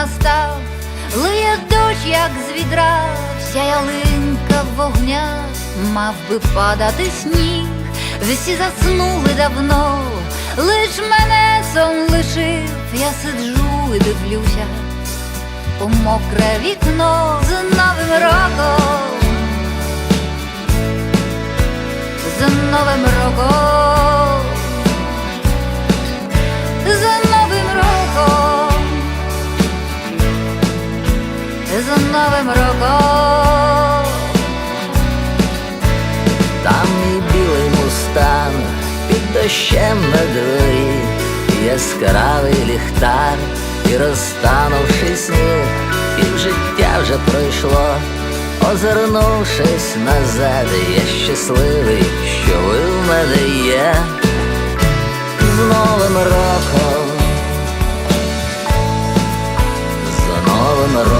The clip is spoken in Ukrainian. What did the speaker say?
настав, лиє дощ, як з відра, вся ялинка в вогнях, мав би падати сніг, всі заснули давно, лиш мене сон лишив, я сиджу і дивлюся у мокре вікно з новим роком. З новим роком, з новим роком. Там мій білий мустан під дощем на дворі, яскравий ліхтар і розтанувши сніг, і життя вже пройшло, озирнувшись назад, я щасливий, що ви в мене є. З Новим роком, з Новим роком.